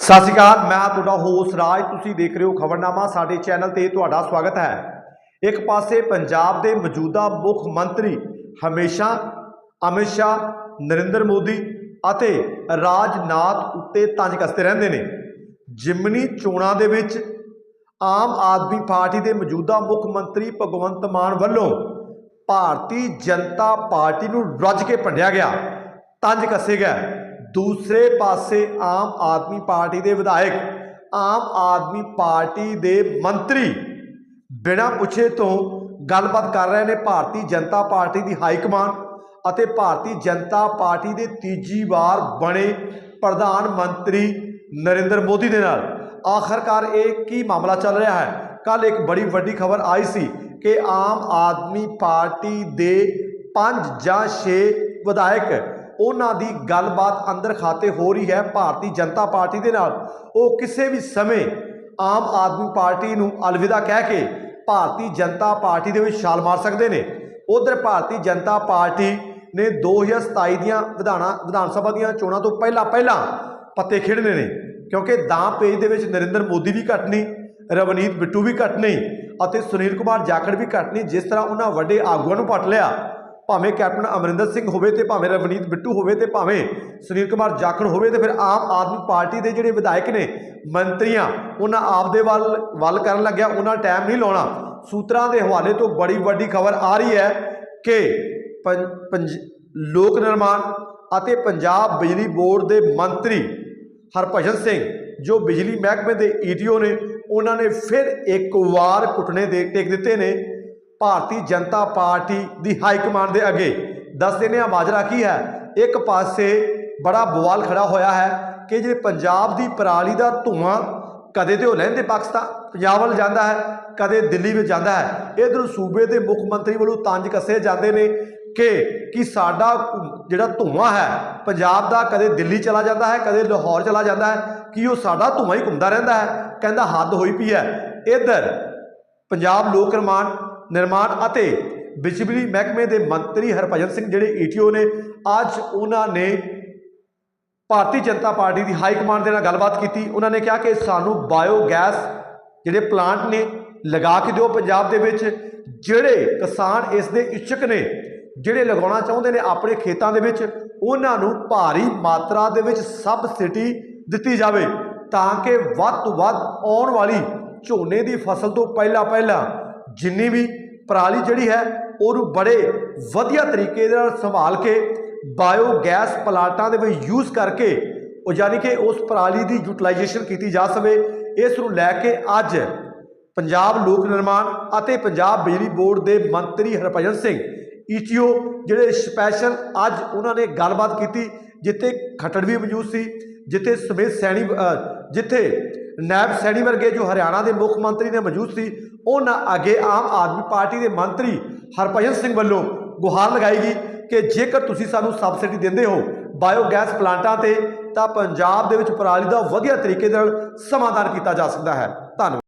ਸਤਿ ਸ਼੍ਰੀ ਅਕਾਲ, ਮੈਂ ਤੁਹਾਡਾ ਹੋਸ ਰਾਜ, ਤੁਸੀਂ ਦੇਖ ਰਹੇ ਹੋ ਖਬਰਨਾਮਾ, ਸਾਡੇ ਚੈਨਲ ਤੇ ਤੁਹਾਡਾ ਸਵਾਗਤ ਹੈ। ਇੱਕ ਪਾਸੇ ਪੰਜਾਬ ਦੇ ਮੌਜੂਦਾ ਮੁੱਖ ਮੰਤਰੀ ਹਮੇਸ਼ਾ, ਅਮਿਤ ਸ਼ਾਹ, ਨਰਿੰਦਰ ਮੋਦੀ ਅਤੇ ਰਾਜਨਾਥ ਉੱਤੇ ਤੰਜ ਕੱਸਦੇ ਰਹਿੰਦੇ ਨੇ। ਜਿਮਨੀ ਚੋਣਾਂ ਦੇ ਵਿੱਚ ਆਮ ਆਦਮੀ ਪਾਰਟੀ ਦੇ ਮੌਜੂਦਾ ਮੁੱਖ ਮੰਤਰੀ ਭਗਵੰਤ ਮਾਨ ਵੱਲੋਂ ਭਾਰਤੀ ਜਨਤਾ ਪਾਰਟੀ ਨੂੰ ਰੱਜ ਕੇ ਭੰਡਿਆ ਗਿਆ, ਤੰਜ ਕੱਸੇ ਗਿਆ ਦੂਸਰੇ ਪਾਸੇ ਆਮ ਆਦਮੀ ਪਾਰਟੀ ਦੇ ਵਿਧਾਇਕ, ਆਮ ਆਦਮੀ ਪਾਰਟੀ ਦੇ ਮੰਤਰੀ ਬਿਨਾਂ ਪੁੱਛੇ ਤੋਂ ਗੱਲਬਾਤ ਕਰ ਰਹੇ ਨੇ ਭਾਰਤੀ ਜਨਤਾ ਪਾਰਟੀ ਦੀ ਹਾਈ ਕਮਾਨ ਅਤੇ ਭਾਰਤੀ ਜਨਤਾ ਪਾਰਟੀ ਦੇ ਤੀਜੀ ਵਾਰ ਬਣੇ ਪ੍ਰਧਾਨ ਮੰਤਰੀ ਨਰਿੰਦਰ ਮੋਦੀ ਦੇ ਨਾਲ। ਆਖਰਕਾਰ ਇਹ ਕੀ ਮਾਮਲਾ ਚੱਲ ਰਿਹਾ ਹੈ? ਕੱਲ ਇੱਕ ਬੜੀ ਵੱਡੀ ਖਬਰ ਆਈ ਸੀ ਕਿ ਆਮ ਆਦਮੀ ਪਾਰਟੀ ਦੇ 5 ਜਾਂ 6 ਵਿਧਾਇਕ ਉਹਨਾਂ ਦੀ ਗੱਲਬਾਤ ਅੰਦਰ ਖਾਤੇ ਹੋ ਰਹੀ ਹੈ ਭਾਰਤੀ ਜਨਤਾ ਪਾਰਟੀ ਦੇ ਨਾਲ। ਉਹ ਕਿਸੇ ਵੀ ਸਮੇਂ ਆਮ ਆਦਮੀ ਪਾਰਟੀ ਨੂੰ ਅਲਵਿਦਾ ਕਹਿ ਕੇ ਭਾਰਤੀ ਜਨਤਾ ਪਾਰਟੀ ਦੇ ਵਿੱਚ ਛਾਲ ਮਾਰ ਸਕਦੇ ਨੇ। ਉਧਰ ਭਾਰਤੀ ਜਨਤਾ ਪਾਰਟੀ ਨੇ 2027 ਦੀਆਂ ਵਿਧਾਨਾ ਵਿਧਾਨ ਸਭਾ ਦੀਆਂ ਚੋਣਾਂ ਤੋਂ ਪਹਿਲਾਂ ਪਹਿਲਾਂ ਪੱਤੇ ਖੇਡਣੇ ਨੇ। ਕਿਉਂਕਿ ਦਾਂ ਪੇਜ ਦੇ ਵਿੱਚ ਨਰਿੰਦਰ ਮੋਦੀ ਵੀ ਘੱਟ ਨਹੀਂ ਰਵਨੀਤ ਬਿੱਟੂ ਵੀ ਘੱਟ ਨਹੀਂ ਅਤੇ ਸੁਨੀਲ ਕੁਮਾਰ ਜਾਖੜ ਵੀ ਘੱਟ ਨਹੀਂ ਜਿਸ ਤਰ੍ਹਾਂ ਉਹਨਾਂ ਵੱਡੇ ਆਗੂਆਂ ਨੂੰ ਪਟ ਲਿਆ। ਭਾਵੇਂ ਕੈਪਟਨ ਅਮਰਿੰਦਰ ਸਿੰਘ ਹੋਵੇ ਤੇ ਭਾਵੇਂ ਰਵਨੀਤ ਬਿੱਟੂ ਹੋਵੇ ਤੇ ਭਾਵੇਂ ਸੁਨੀਲ ਕੁਮਾਰ ਜਾਖੜ ਹੋਵੇ ਤੇ ਫਿਰ ਆਮ ਆਦਮੀ ਪਾਰਟੀ ਦੇ ਜਿਹੜੇ ਵਿਧਾਇਕ ਨੇ, ਮੰਤਰੀਆਂ, ਉਹਨਾਂ ਆਪ ਦੇ ਵੱਲ ਵੱਲ ਕਰਨ ਲੱਗਿਆ, ਉਹਨਾਂ ਟਾਈਮ ਨਹੀਂ ਲਾਉਣਾ। ਸੂਤਰਾਂ ਦੇ ਹਵਾਲੇ ਤੋਂ ਬੜੀ ਵੱਡੀ ਖਬਰ ਆ ਰਹੀ ਹੈ ਕਿ ਪੰ- ਪੰਜ, ਲੋਕ ਨਿਰਮਾਣ ਅਤੇ ਪੰਜਾਬ ਬਿਜਲੀ ਬੋਰਡ ਦੇ ਮੰਤਰੀ ਹਰਭਜਨ ਸਿੰਘ, ਜੋ ਬਿਜਲੀ ਮਹਿਕਮੇ ਦੇ ਈਟੀਓ ਨੇ, ਉਹਨਾਂ ਨੇ ਫਿਰ ਇੱਕ ਵਾਰ ਘੁਟਨੇ ਦੇ ਟੇਕ ਦਿੱਤੇ ਨੇ। ਭਾਰਤੀ ਜਨਤਾ ਪਾਰਟੀ ਦੀ ਹਾਈ ਕਮਾਂਡ ਦੇ ਅੱਗੇ। ਦੱਸ ਦਿੰਦੇ ਆ ਮਾਜਰਾ ਕੀ ਹੈ। ਇੱਕ ਪਾਸੇ ਬੜਾ ਬਵਾਲ ਖੜਾ ਹੋਇਆ ਹੈ ਕਿ ਜਿਹੜੇ ਪੰਜਾਬ ਦੀ ਪਰਾਲੀ ਦਾ ਧੂਆਂ ਕਦੇ ਤੇ ਉਹ ਲਹਿੰਦੇ ਪਾਕਿਸਤਾਨ, ਪੰਜਾਬ ਵੱਲ ਜਾਂਦਾ ਹੈ, ਕਦੇ ਦਿੱਲੀ ਵਿੱਚ ਜਾਂਦਾ ਹੈ। ਇਧਰ ਸੂਬੇ ਦੇ ਮੁੱਖ ਮੰਤਰੀ ਵੱਲੋਂ ਤੰਜ ਕੱਸੇ ਜਾਂਦੇ ਨੇ ਕਿ ਕਿ ਸਾਡਾ ਜਿਹੜਾ ਧੂਆਂ ਹੈ, ਪੰਜਾਬ ਦਾ ਕਦੇ ਦਿੱਲੀ ਚਲਾ ਜਾਂਦਾ ਹੈ, ਕਦੇ ਲਾਹੌਰ ਚਲਾ ਜਾਂਦਾ ਹੈ, ਕਿ ਉਹ ਸਾਡਾ ਧੂਆਂ ਹੀ ਘੁੰਮਦਾ ਰਹਿੰਦਾ ਹੈ। ਕਹਿੰਦਾ ਹੱਦ ਹੋਈ ਪਈ ਹੈ। ਇਧਰ ਪੰਜਾਬ ਲੋਕ ਨਿਰਮਾਣ ਨਿਰਮਾਣ ਅਤੇ ਬਿਜਲੀ ਮਹਿਕਮੇ ਦੇ ਮੰਤਰੀ ਹਰਭਜਨ ਸਿੰਘ ਜਿਹੜੇ ਈਟੀਓ ਨੇ, ਅੱਜ ਉਹਨਾਂ ਨੇ ਭਾਰਤੀ ਜਨਤਾ ਪਾਰਟੀ ਦੀ ਹਾਈ ਕਮਾਂਡ ਦੇ ਨਾਲ ਗੱਲਬਾਤ ਕੀਤੀ। ਉਹਨਾਂ ਨੇ ਕਿਹਾ ਕਿ ਸਾਨੂੰ ਬਾਇਓ ਗੈਸ ਜਿਹੜੇ ਪਲਾਂਟ ਨੇ ਲਗਾ ਕੇ ਦਿਓ ਪੰਜਾਬ ਦੇ ਵਿੱਚ। ਜਿਹੜੇ ਕਿਸਾਨ ਇਸ ਦੇ ਇੱਛਕ ਨੇ, ਜਿਹੜੇ ਲਗਾਉਣਾ ਚਾਹੁੰਦੇ ਨੇ ਆਪਣੇ ਖੇਤਾਂ ਦੇ ਵਿੱਚ, ਉਹਨਾਂ ਨੂੰ ਭਾਰੀ ਮਾਤਰਾ ਦੇ ਵਿੱਚ ਸਬਸਿਡੀ ਦਿੱਤੀ ਜਾਵੇ ਤਾਂ ਕਿ ਵੱਧ ਤੋਂ ਵੱਧ ਆਉਣ ਵਾਲੀ ਝੋਨੇ ਦੀ ਫਸਲ ਤੋਂ ਪਹਿਲਾਂ ਪਹਿਲਾਂ ਜਿੰਨੀ ਵੀ ਪਰਾਲੀ ਜਿਹੜੀ ਹੈ, ਉਹਨੂੰ ਬੜੇ ਵਧੀਆ ਤਰੀਕੇ ਦੇ ਨਾਲ ਸੰਭਾਲ ਕੇ ਬਾਇਓ ਗੈਸ ਪਲਾਂਟਾਂ ਦੇ ਵਿੱਚ ਯੂਜ਼ ਕਰਕੇ, ਉਹ ਯਾਨੀ ਕਿ ਉਸ ਪਰਾਲੀ ਦੀ ਯੂਟਿਲਾਈਜੇਸ਼ਨ ਕੀਤੀ ਜਾ ਸਕੇ। ਇਸ ਨੂੰ ਲੈ ਕੇ ਅੱਜ ਪੰਜਾਬ ਲੋਕ ਨਿਰਮਾਣ ਅਤੇ ਪੰਜਾਬ ਬਿਜਲੀ ਬੋਰਡ ਦੇ ਮੰਤਰੀ ਹਰਭਜਨ ਸਿੰਘ ਈਟੀਓ ਜਿਹੜੇ ਸਪੈਸ਼ਲ ਅੱਜ ਉਹਨਾਂ ਨੇ ਗੱਲਬਾਤ ਕੀਤੀ, ਜਿੱਥੇ ਖੱਟੜ ਵੀ ਮੌਜੂਦ ਸੀ, ਜਿੱਥੇ ਸਮੇਤ ਸੈਣੀ ਜਿੱਥੇ ਨੈਬ ਸੈਣੀ ਵਰਗੇ ਜੋ ਹਰਿਆਣਾ ਦੇ ਮੁੱਖ ਮੰਤਰੀ ਨੇ ਮੌਜੂਦ ਸੀ, ਉਹਨਾਂ ਅੱਗੇ ਆਮ ਆਦਮੀ ਪਾਰਟੀ ਦੇ ਮੰਤਰੀ ਹਰਭਜਨ ਸਿੰਘ ਵੱਲੋਂ ਗੁਹਾਰ ਲਗਾਈ ਗਈ ਕਿ ਜੇਕਰ ਤੁਸੀਂ ਸਾਨੂੰ ਸਬਸਿਡੀ ਦਿੰਦੇ ਹੋ ਬਾਇਓਗੈਸ ਪਲਾਂਟਾਂ ਤੇ, ਤਾਂ ਪੰਜਾਬ ਦੇ ਵਿੱਚ ਪਰਾਲੀ ਦਾ ਵਧੀਆ ਤਰੀਕੇ ਨਾਲ ਸਮਾਧਾਨ ਕੀਤਾ ਜਾ ਸਕਦਾ ਹੈ। ਧੰਨਵਾਦ।